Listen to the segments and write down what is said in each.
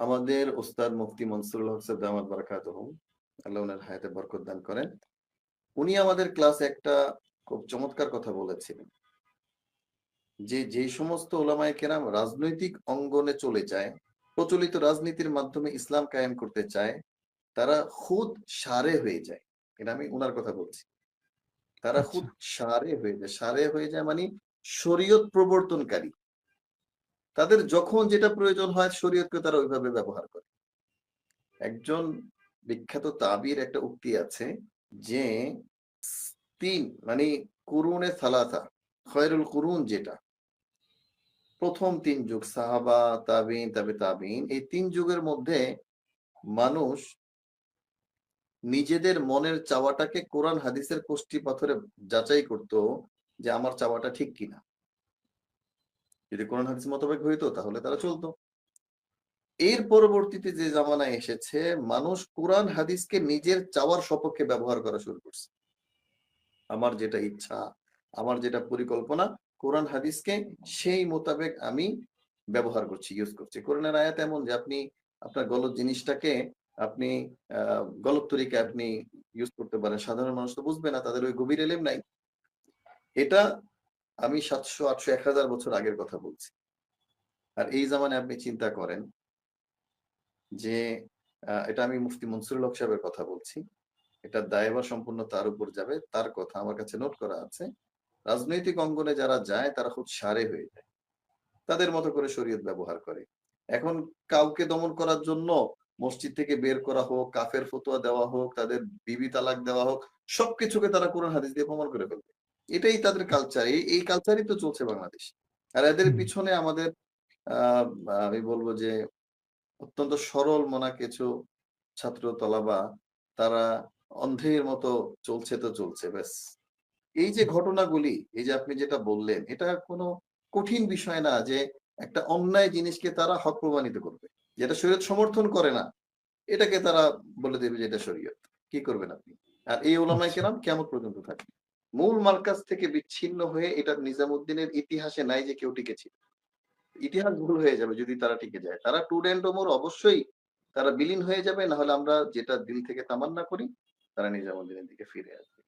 আমাদের ওস্তাদ মুফতি মনসুরুল হক সাহেব দামাত বারাকাতুহু আল্লাহ ওনার হায়াতে বরকত দান করেন। উনি আমাদের ক্লাসে একটা খুব চমৎকার কথা বলেছিলেন। যে যে সমস্ত ওলামায়ে কেরাম রাজনৈতিক অঙ্গনে চলে যায় প্রচলিত রাজনীতির মাধ্যমে ইসলাম কায়েম করতে চায় তারা খুদ সারে হয়ে যায়। এটা আমি উনার কথা বলছি। তারা খুদ সারে হয়ে যায়। সারে হয়ে যায় মানে শরীয়ত প্রবর্তনকারী। তাদের যখন যেটা প্রয়োজন হয় শরীয়তকে তারা ওইভাবে ব্যবহার করে। একজন বিখ্যাত তাবির একটা উক্তি আছে যে তিন মানে কুরুনে সালাসা, খয়রুল কুরুন যেটা। প্রথম তিন যুগ, সাহাবা, তাবিন, তাবে তাবিন, এই তিন যুগের মধ্যে মানুষ নিজেদের মনের চাওয়াটাকে কোরআন, হাদিসের কোষ্টি পাথরে যাচাই করত যে আমার চাওয়াটা ঠিক কিনা। যদি কোরআন হাদিস মোতাবেক হইতো, তাহলে তারা চলতো। এর পরবর্তীতে যে জামানা এসেছে, মানুষ কোরআন হাদিসকে নিজের চাওয়ার সপক্ষে ব্যবহার করা শুরু করছে। আমার যেটা ইচ্ছা, আমার যেটা পরিকল্পনা, কোরআন হাদিসকে সেই মোতাবেক আমি ব্যবহার করছি ইউজ করছি। কোরআনের আয়াত এমন যে আপনি আপনার গলত জিনিসটাকে আপনি গলত তরিকে আপনি ইউজ করতে পারেন। সাধারণ মানুষ তো বুঝবে না, তাদের ওই গভীর এলেম নাই। এটা আমি সাতশো আটশো এক হাজার বছর আগের কথা বলছি। আর এই জামানে আপনি চিন্তা করেন যে এটা আমি মুফতি মনসুরুল হক সাহেবের কথা বলছি। এটা দায়বা সম্পূর্ণ তার উপর যাবে। তার কথা আমার কাছে নোট করা আছে। রাজনৈতিক অঙ্গনে যারা যায়, তারা খুব সারে হয়ে যায়। তাদের মতো করে শরীয়ত ব্যবহার করে। এখন কাউকে দমন করার জন্য মসজিদ থেকে বের করা হোক, কাফের ফতোয়া দেওয়া হোক, তাদের বিবি তালাক দেওয়া হোক, সবকিছুকে তারা কোরআন, হাদিস দিয়ে প্রমাণ করে ফেলবে। এটাই তাদের কালচার এই কালচারই তো চলছে বাংলাদেশ। আর এদের পিছনে আমাদের আহ আমি বলব যে অত্যন্ত সরল মনা কিছু ছাত্র তলাবা তারা অন্ধের মতো চলছে তো চলছে ব্যাস। এই যে ঘটনাগুলি এই যে আপনি যেটা বললেন এটা কোনো কঠিন বিষয় না যে একটা অন্যায় জিনিসকে তারা হক প্রমাণিত করবে যেটা শরীয়ত সমর্থন করে না। এটাকে তারা বলে দেবে যে এটা শরীয়ত। কি করবেন আপনি? আর এই ওলামাই কেরাম কেমন পর্যন্ত থাকবে? মূল মার্কাজ থেকে বিচ্ছিন্ন হয়ে এটা নিজামুদ্দিনের ইতিহাসে নাই যে কেউ টিকেছিল। ইতিহাস ভুল হয়ে যাবে যদি তারা টিকে যায়। তারা টুডেন্ট ওমর অবশ্যই তারা বিলীন হয়ে যাবে না হলে আমরা যেটা দিল থেকে তামান্না করি, তারা নিজামুদ্দিনের দিকে ফিরে আসবে।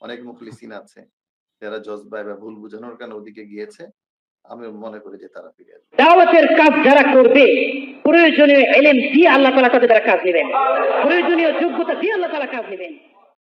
অনেক মুখলিসিন আছে, যারা জজবায় বা ভুল বুঝানোর কারণে ওদিকে গিয়েছে। আমি মনে করি যে তারা ফিরে আসবে। দাওয়াতের কাজ যারা করবে, প্রয়োজনীয় এলেম দিয়ে আল্লাহ তালা তাদের কাজ নেবেন। প্রয়োজনীয় যোগ্যতা দিয়ে আল্লাহ তালা কাজ নেবেন।